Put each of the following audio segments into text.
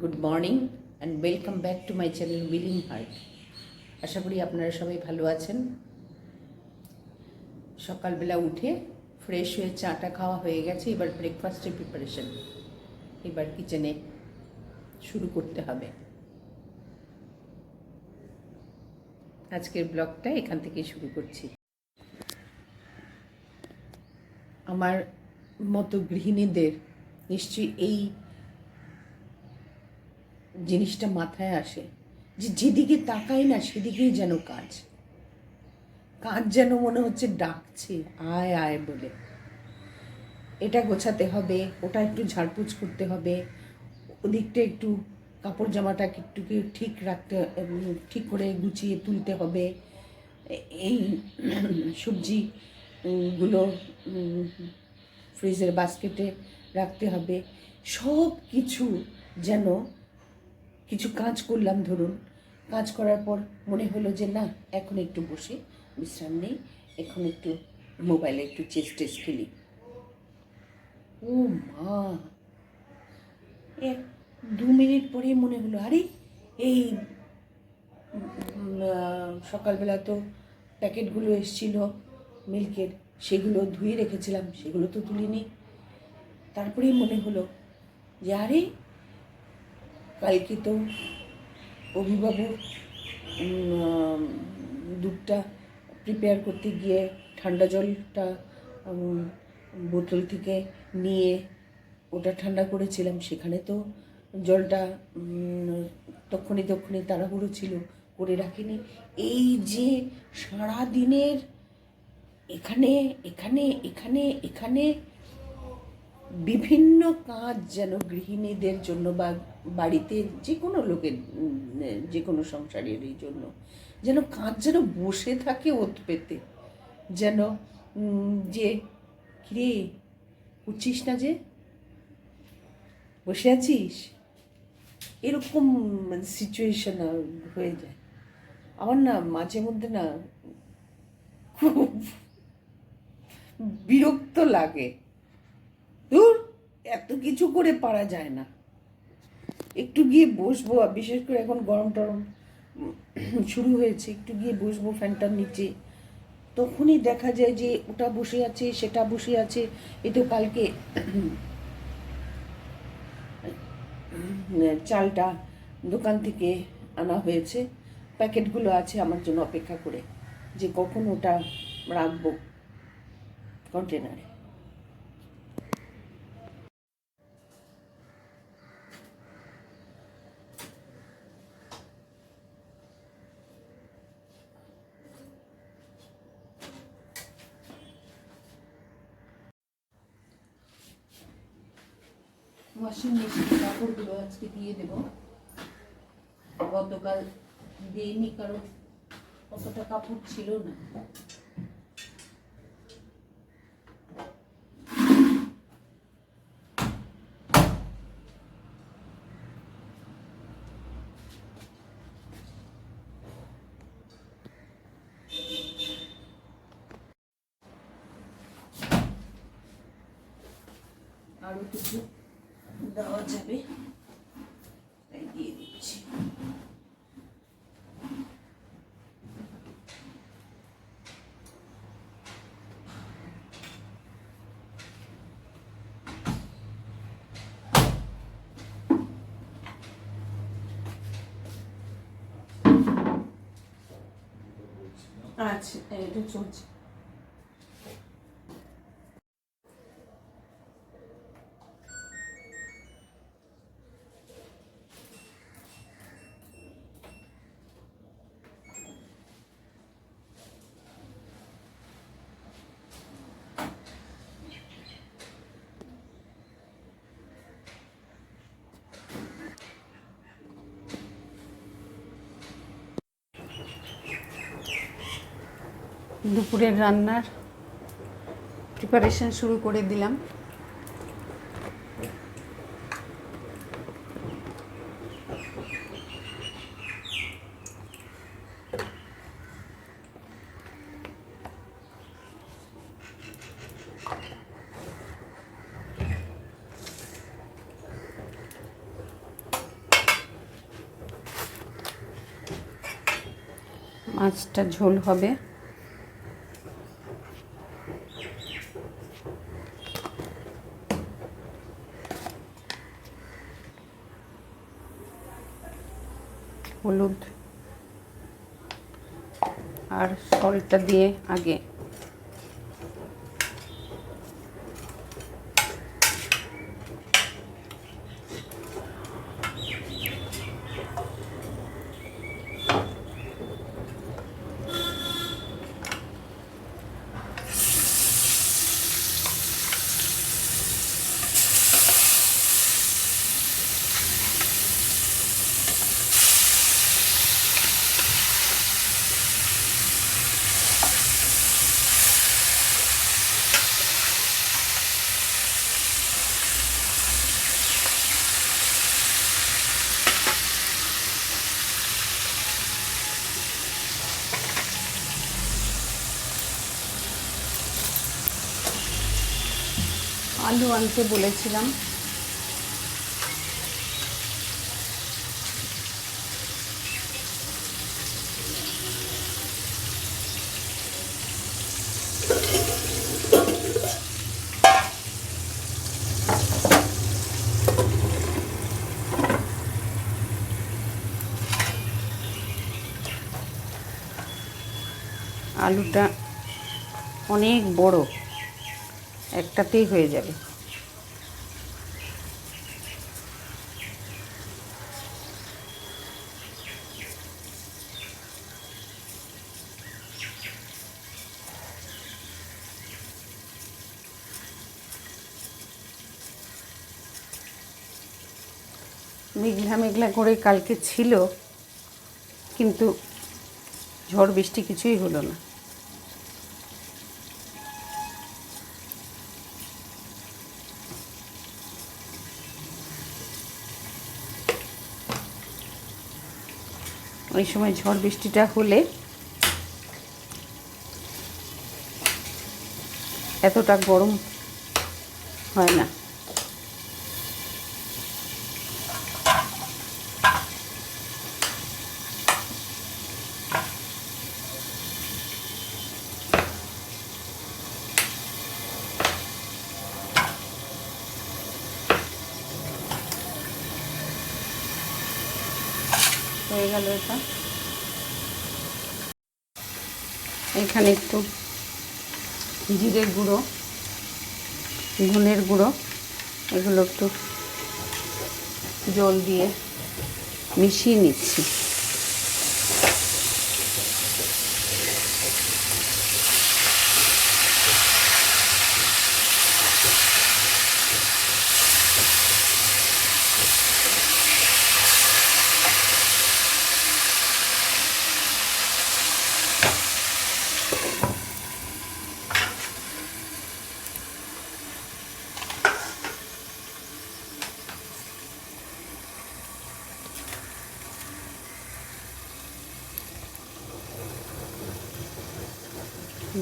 Good morning and welcome back to my channel willing heart আশা করি আপনারা সবাই ভালো আছেন। সকালবেলা উঠে ফ্রেশ হয়ে চাটা খাওয়া হয়ে গেছে, এবার ব্রেকফাস্টের প্রিপারেশন এবার কিচেনে শুরু করতে হবে। আজকের ব্লগটা এখান থেকে শুরু করছি। আমার মতো গৃহিণীদের নিশ্চয়ই এই জিনিসটা মাথায় আসে যে যেদিকে তাকাই না সেদিকেই যেন কাজ। কাজ যেন মনে হচ্ছে ডাকছে আয় আয় বলে। এটা গোছাতে হবে ওটা একটু ঝাড়পুছ করতে হবে ওদিকটা একটু কাপড় জামাটাকে একটুকে ঠিক রাখতে ঠিক করে গুছিয়ে তুলতে হবে। এই সবজি উম, গুলো ফ্রিজের বাস্কেটে রাখতে হবে। সব কিছু যেন কিছু কাজ করলাম ধরুন। কাজ করার পর মনে হলো যে, না, এখন একটু বসে, বিশ্রাম নেই, এখন একটু মোবাইলে একটু চেস টেস খেলি। ও মা! এক, দু মিনিট পরে মনে হলো, আরে, এই সকালবেলা তো প্যাকেটগুলো এসছিল, মিল্কের, সেগুলো ধুয়ে রেখেছিলাম, সেগুলো তো তুলিনি। তারপরেই মনে হলো যে, আরে কালকে তো অভিভাবক দুধটা প্রিপেয়ার করতে গিয়ে ঠান্ডা জলটা বোতল থেকে নিয়ে ওটা ঠান্ডা করেছিলাম। সেখানে তো জলটা তক্ষণি তক্ষণি তাড়াহুড়ো ছিল, করে রাখিনি। এই যে সারা দিনের এখানে এখানে এখানে এখানে বিভিন্ন কাজ যেন গৃহিণীদের জন্য বা বাড়িতে যে কোনো লোকের যে কোনো সংসারেরই জন্য, যেন কাজ যেন বসে থাকে ওত পেতে, যেন যে, কিরে, উঠছিস না যে? বসে আছিস? এরকম সিচুয়েশন হয়ে যায়। আমার না মাঝে মধ্যে না খুব বিরক্ত লাগে। দূর এত কিছু করে পারা যায় না। একটু গিয়ে বসবো বিশেষ করে এখন গরম টরম শুরু হয়েছে, একটু গিয়ে বসবো ফ্যানটার নিচে। তখনই দেখা যায় যে ওটা বসে আছে, সেটা বসে আছে। এ তো কালকে চালটা দোকান থেকে আনা হয়েছে। প্যাকেটগুলো আছে আমার জন্য অপেক্ষা করে যে কখন ওটা রাখব। কন্টেনারে। ওয়াশিং মেশিনে কাপড়গুলো আজকে দিয়ে দেবো। গতকাল দিইনি কারণ অতটা কাপড় ছিল না। আরও কিছু দেওয়া যাবে তাই দিয়ে দিচ্ছি আচ্ছা এটা চলছে। দুপুরের রান্নার প্রিপারেশন শুরু করে দিলাম। মাছটা ঝোল হবে। সলটা দিয়ে আগে আলু আনতে বলেছিলাম। আলুটা অনেক বড়। একটাতেই হয়ে যাবে। মেঘলা মেঘলা করে কালকে ছিল কিন্তু ঝড় বৃষ্টি কিছুই হলো না। ওই সময় ঝড় বৃষ্টিটা হলে এতটা গরম হয় না। হয়ে গেল এটা। এখানে একটু জিরে গুঁড়ো ধনের গুঁড়ো, এগুলো একটু জল দিয়ে মিশিয়ে নিচ্ছি।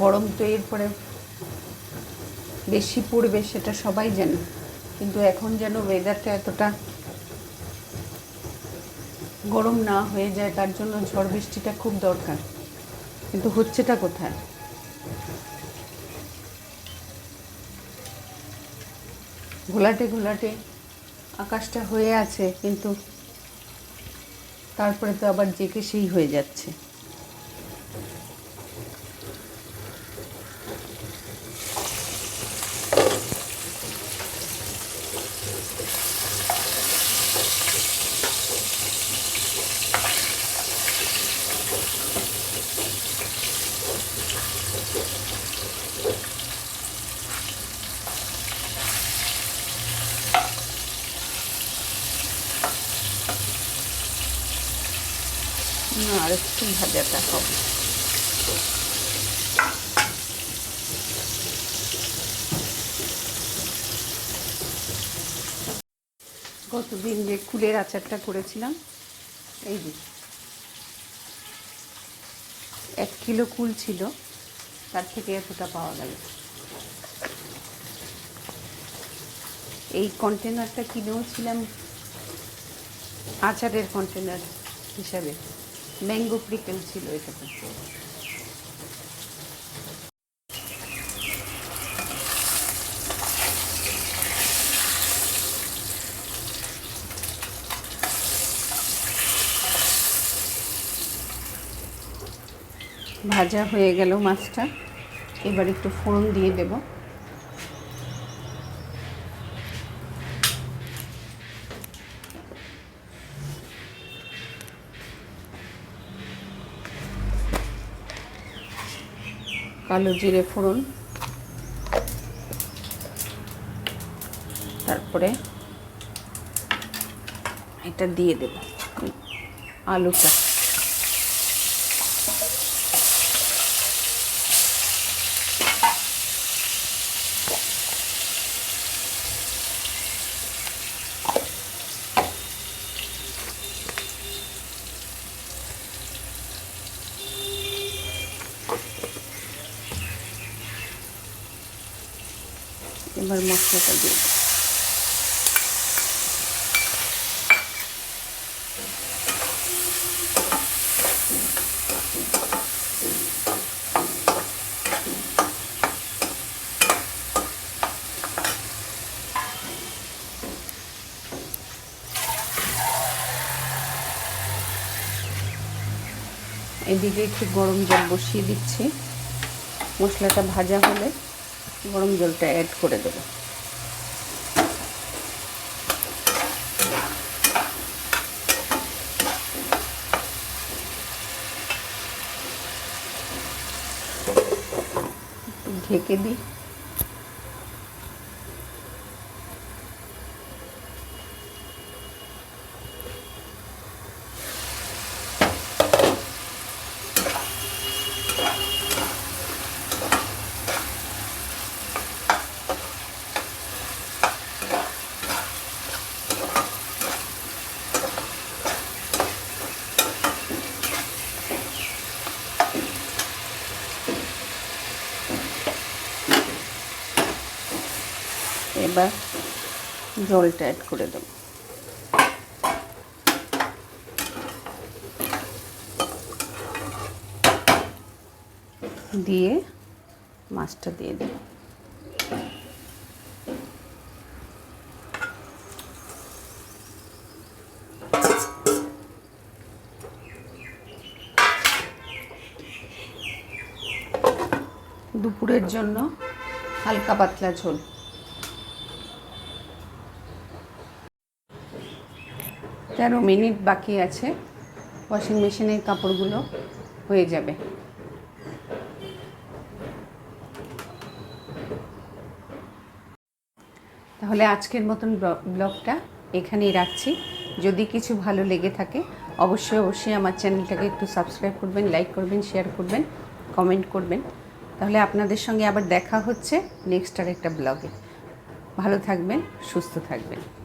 গরম তো এরপরে বেশি পড়বে, সেটা সবাই জানে। কিন্তু এখন যেন ওয়েদারটা এতটা গরম না হয়ে যায়, তার জন্য ঝড় বৃষ্টিটা খুব দরকার। কিন্তু হচ্ছেটা কোথায়? ঘোলাটে ঘোলাটে আকাশটা হয়ে আছে, কিন্তু তারপরে তো আবার জেকে সেই হয়ে যাচ্ছে না আর একটু ভাজাটা হবে। গতদিন যে কুলের আচারটা করেছিলাম, এই যে এক কিলো কুল ছিল, তার থেকে এতটা পাওয়া গেল। এই কন্টেনারটা কিনেও ছিলাম, আচারের কন্টেনার হিসাবে। ম্যাঙ্গো প্রিকেল ছিল এটাতে। ভাজা হয়ে গেল মাছটা। এবার একটু ফোড়ন দিয়ে দেব। কালো জিরে ফোড়ন। তারপরে এটা দিয়ে দেব। আলুটা। এবার মশলাটা দিয়ে দেব। এদিকে একটু গরম জল বসিয়ে দিচ্ছি মশলাটা ভাজা হলে গরম জলটা অ্যাড করে দেবো। ঢেকে দিই। এবার জলটা অ্যাড করে দেবো। দিয়ে মাছটা দিয়ে দেবো। দুপুরের জন্য হালকা পাতলা ঝোল। তেরো মিনিট বাকি আছে। ওয়াশিং মেশিনের কাপড়গুলো হয়ে যাবে। তাহলে আজকের মতন ব্ল- ব্লগটা এখানেই রাখছি। যদি কিছু ভালো লেগে থাকে, অবশ্যই অবশ্যই আমার চ্যানেলটাকে একটু সাবস্ক্রাইব করবেন লাইক করবেন শেয়ার করবেন কমেন্ট করবেন। তাহলে আপনাদের সঙ্গে আবার দেখা হচ্ছে নেক্সট আর একটা ব্লগে। ভালো থাকবেন, সুস্থ থাকবেন।